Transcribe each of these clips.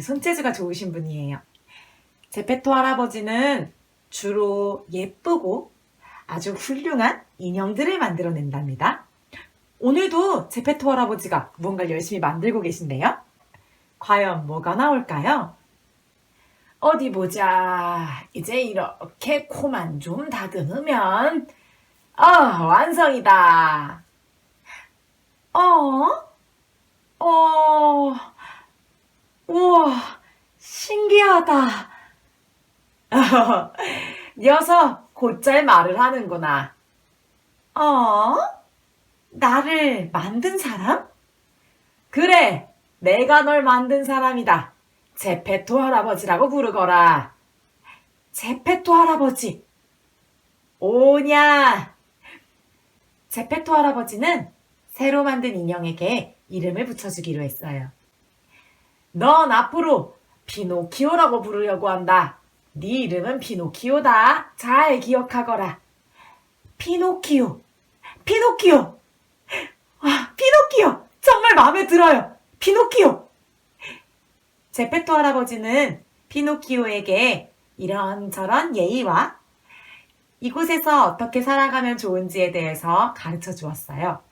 제일 손재주가 좋으신 분이에요. 제페토 할아버지는 주로 예쁘고 아주 훌륭한 인형들을 만들어낸답니다. 오늘도 제페토 할아버지가 무언가를 열심히 만들고 계신데요. 과연 뭐가 나올까요? 어디 보자. 이제 이렇게 코만 좀 다듬으면, 아, 완성이다. 어? 어, 우와, 신기하다. 녀석, 곧잘 말을 하는구나. 어? 나를 만든 사람? 그래, 내가 널 만든 사람이다. 제페토 할아버지라고 부르거라. 제페토 할아버지. 오냐. 제페토 할아버지는 새로 만든 인형에게 이름을 붙여주기로 했어요. 넌 앞으로 피노키오라고 부르려고 한다. 네 이름은 피노키오다. 잘 기억하거라. 피노키오. 피노키오. 와, 피노키오. 정말 마음에 들어요. 피노키오. 제페토 할아버지는 피노키오에게 이런저런 예의와 이곳에서 어떻게 살아가면 좋은지에 대해서 가르쳐 주었어요.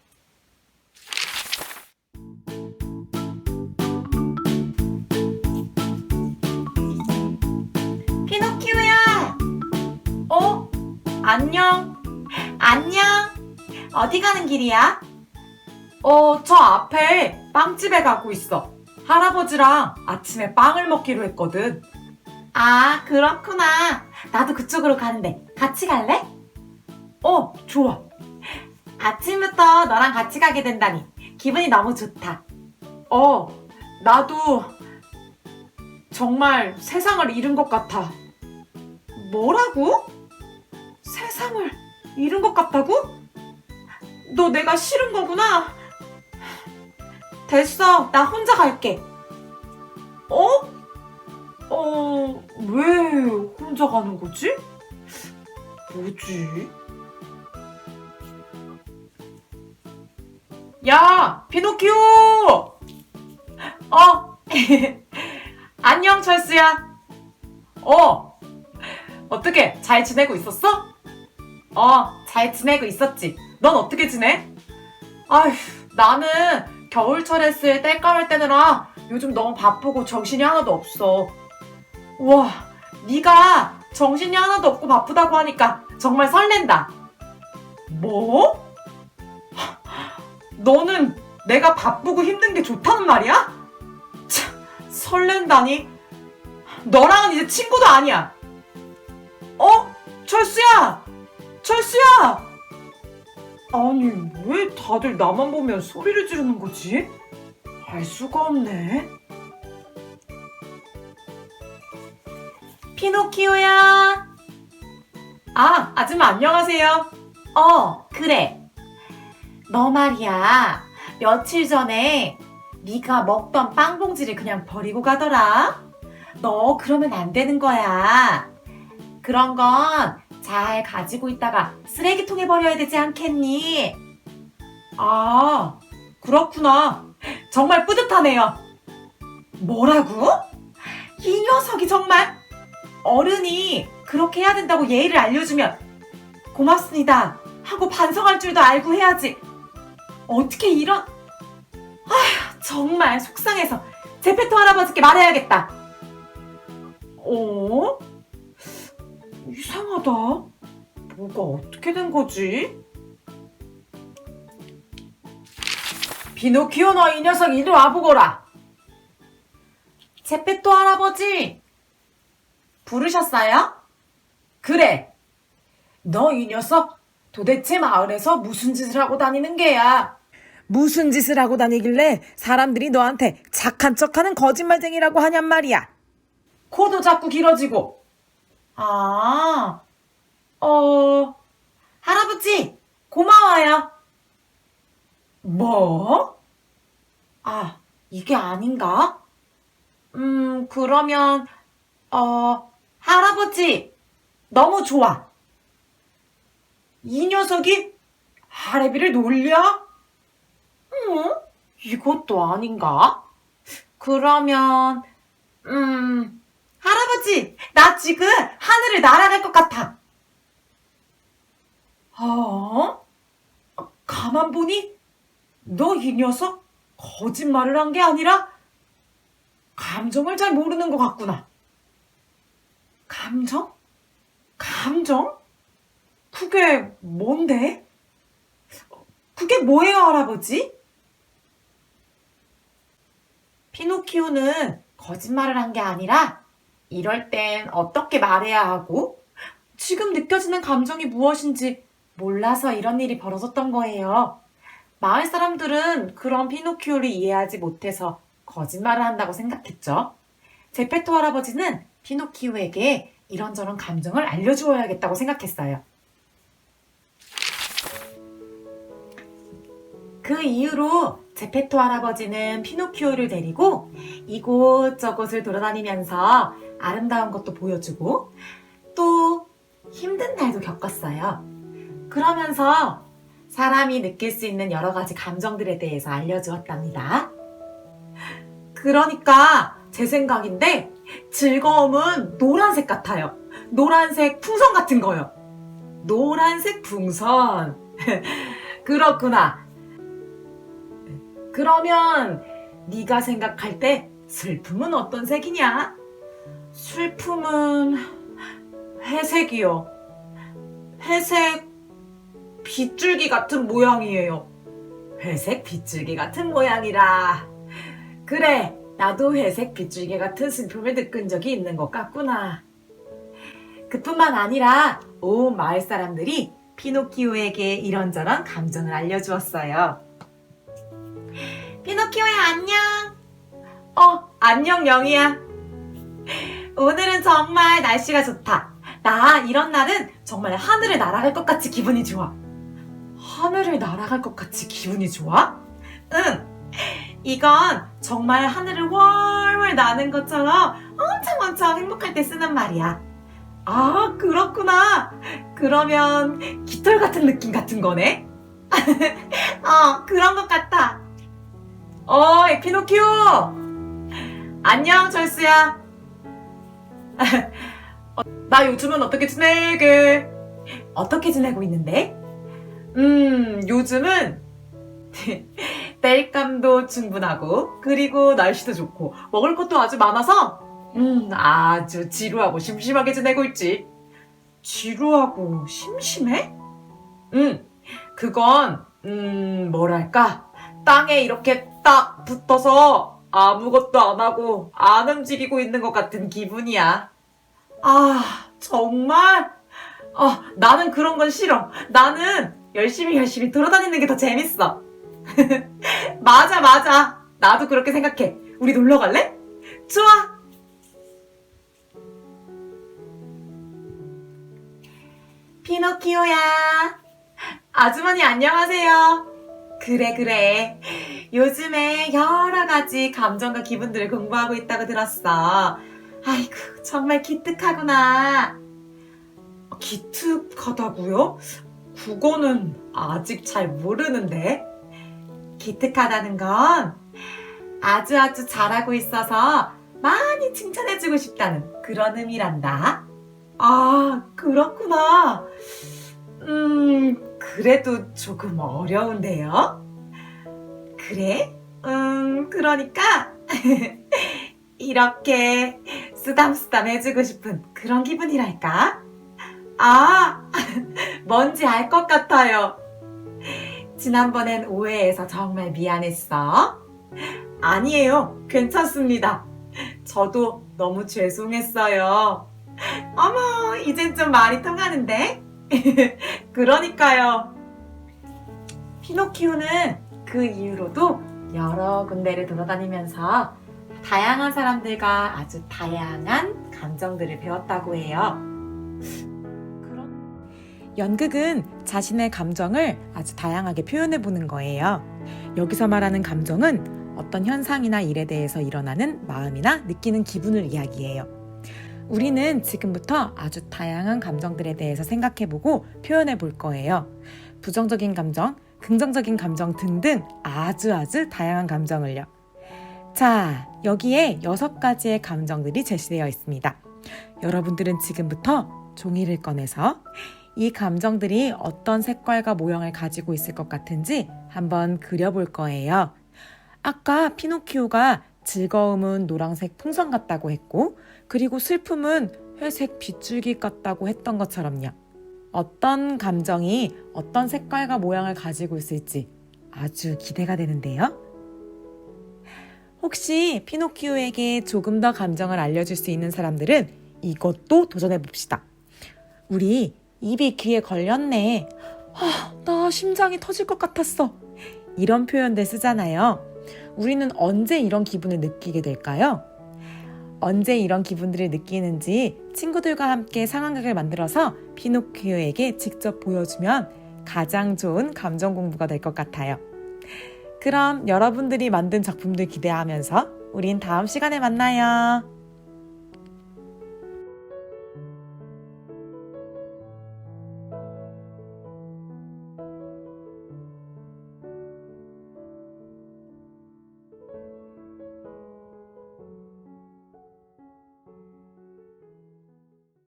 안녕? 안녕? 어디 가는 길이야? 어, 저 앞에 빵집에 가고 있어. 할아버지랑 아침에 빵을 먹기로 했거든. 아, 그렇구나. 나도 그쪽으로 가는데 같이 갈래? 어, 좋아. 아침부터 너랑 같이 가게 된다니 기분이 너무 좋다. 어, 나도 정말 세상을 잃은 것 같아. 뭐라고? 세상을 잃은 것 같다고? 너 내가 싫은 거구나. 됐어. 나 혼자 갈게. 어? 어, 왜 혼자 가는 거지? 뭐지? 야, 피노키오! 어, 안녕, 철수야. 어, 어떻게 잘 지내고 있었어? 어, 잘 지내고 있었지. 넌 어떻게 지내? 아휴, 나는 겨울철에 쓸 땔감을 떼느라 요즘 너무 바쁘고 정신이 하나도 없어. 우와, 네가 정신이 하나도 없고 바쁘다고 하니까 정말 설렌다. 뭐? 너는 내가 바쁘고 힘든 게 좋다는 말이야? 참, 설렌다니. 너랑은 이제 친구도 아니야. 어? 철수야! 철수야! 아니, 왜 다들 나만 보면 소리를 지르는 거지? 알 수가 없네. 피노키오야. 아, 아줌마 안녕하세요. 어, 그래. 너 말이야. 며칠 전에 네가 먹던 빵 봉지를 그냥 버리고 가더라. 너 그러면 안 되는 거야. 그런 건 잘 가지고 있다가 쓰레기통에 버려야 되지 않겠니? 아, 그렇구나. 정말 뿌듯하네요. 뭐라고? 이 녀석이 정말 어른이 그렇게 해야 된다고 예의를 알려주면 고맙습니다 하고 반성할 줄도 알고 해야지. 어떻게 이런 아휴 정말 속상해서 제페토 할아버지께 말해야겠다. 어? 이상하다. 뭐가 어떻게 된 거지? 비노키오 너 이 녀석 이리 와보거라. 제페토 할아버지 부르셨어요? 그래. 너 이 녀석 도대체 마을에서 무슨 짓을 하고 다니는 게야? 무슨 짓을 하고 다니길래 사람들이 너한테 착한 척하는 거짓말쟁이라고 하냔 말이야. 코도 자꾸 길어지고. 아, 어, 할아버지, 고마워요. 뭐? 아, 이게 아닌가? 음, 그러면, 어, 할아버지, 너무 좋아. 이 녀석이 하레비를 놀려? 응? 이것도 아닌가? 그러면, 음, 할 아버지, 나 지금 하늘을 날아갈 것 같아. 어? 가만 보니, 너 이 녀석 거짓말을 한 게 아니라, 감정을 잘 모르는 것 같구나. 감정? 감정? 그게 뭔데? 그게 뭐예요, 할아버지? 피노키오는 거짓말을 한 게 아니라 이럴 땐 어떻게 말해야 하고 지금 느껴지는 감정이 무엇인지 몰라서 이런 일이 벌어졌던 거예요. 마을 사람들은 그런 피노키오를 이해하지 못해서 거짓말을 한다고 생각했죠. 제페토 할아버지는 피노키오에게 이런저런 감정을 알려주어야겠다고 생각했어요. 그 이후로 제페토 할아버지는 피노키오를 데리고 이곳저곳을 돌아다니면서 아름다운 것도 보여주고 또 힘든 날도 겪었어요. 그러면서 사람이 느낄 수 있는 여러 가지 감정들에 대해서 알려주었답니다. 그러니까 제 생각인데 즐거움은 노란색 같아요. 노란색 풍선 같은 거요. 노란색 풍선. 그렇구나. 그러면 네가 생각할 때 슬픔은 어떤 색이냐? 슬픔은 회색이요. 회색 빗줄기 같은 모양이에요. 회색 빗줄기 같은 모양이라. 그래, 나도 회색 빗줄기 같은 슬픔을 느낀 적이 있는 것 같구나. 그뿐만 아니라 온 마을 사람들이 피노키오에게 이런저런 감정을 알려주었어요. 어 안녕 영희야. 오늘은 정말 날씨가 좋다. 나 이런 날은 정말 하늘을 날아갈 것 같이 기분이 좋아. 하늘을 날아갈 것 같이 기분이 좋아? 응. 이건 정말 하늘을 훨훨 나는 것처럼 엄청 엄청 행복할 때 쓰는 말이야. 아, 그렇구나. 그러면 깃털 같은 느낌 같은 거네? 어, 그런 것 같아. 어이, 피노키오! 안녕, 철수야. 어, 나 요즘은 어떻게 지내게? 어떻게 지내고 있는데? 음, 요즘은 땔감도 충분하고 그리고 날씨도 좋고 먹을 것도 아주 많아서 음, 아주 지루하고 심심하게 지내고 있지. 지루하고 심심해? 음, 그건 음, 뭐랄까? 땅에 이렇게 딱 붙어서 아무것도 안 하고 안 움직이고 있는 것 같은 기분이야. 아, 정말? 아, 나는 그런 건 싫어. 나는 열심히 열심히 돌아다니는 게 더 재밌어. 맞아, 맞아. 나도 그렇게 생각해. 우리 놀러 갈래? 좋아. 피노키오야. 아주머니 안녕하세요. 그래, 그래. 요즘에 여러 가지 감정과 기분들을 공부하고 있다고 들었어. 아이고, 정말 기특하구나. 기특하다고요? 그거는 아직 잘 모르는데. 기특하다는 건 아주 아주 잘하고 있어서 많이 칭찬해주고 싶다는 그런 의미란다. 아, 그렇구나. 음, 그래도 조금 어려운데요? 그래? 음, 그러니까, 이렇게 쓰담쓰담 해주고 싶은 그런 기분이랄까? 아, 뭔지 알 것 같아요. 지난번엔 오해해서 정말 미안했어. 아니에요. 괜찮습니다. 저도 너무 죄송했어요. 어머, 이젠 좀 말이 통하는데? 그러니까요. 피노키오는 그 이후로도 여러 군데를 돌아다니면서 다양한 사람들과 아주 다양한 감정들을 배웠다고 해요. 연극은 자신의 감정을 아주 다양하게 표현해 보는 거예요. 여기서 말하는 감정은 어떤 현상이나 일에 대해서 일어나는 마음이나 느끼는 기분을 이야기해요. 우리는 지금부터 아주 다양한 감정들에 대해서 생각해 보고 표현해 볼 거예요. 부정적인 감정, 긍정적인 감정 등등 아주 아주 다양한 감정을요. 자, 여기에 여섯 가지의 감정들이 제시되어 있습니다. 여러분들은 지금부터 종이를 꺼내서 이 감정들이 어떤 색깔과 모양을 가지고 있을 것 같은지 한번 그려볼 거예요. 아까 피노키오가 즐거움은 노란색 풍선 같다고 했고, 그리고 슬픔은 회색 빗줄기 같다고 했던 것처럼요. 어떤 감정이 어떤 색깔과 모양을 가지고 있을지 아주 기대가 되는데요. 혹시 피노키오에게 조금 더 감정을 알려줄 수 있는 사람들은 이것도 도전해 봅시다. 우리 입이 귀에 걸렸네. 아, 나 심장이 터질 것 같았어. 이런 표현들 쓰잖아요. 우리는 언제 이런 기분을 느끼게 될까요? 언제 이런 기분들을 느끼는지 친구들과 함께 상황극을 만들어서 피노키오에게 직접 보여주면 가장 좋은 감정 공부가 될 것 같아요. 그럼 여러분들이 만든 작품들 기대하면서 우린 다음 시간에 만나요.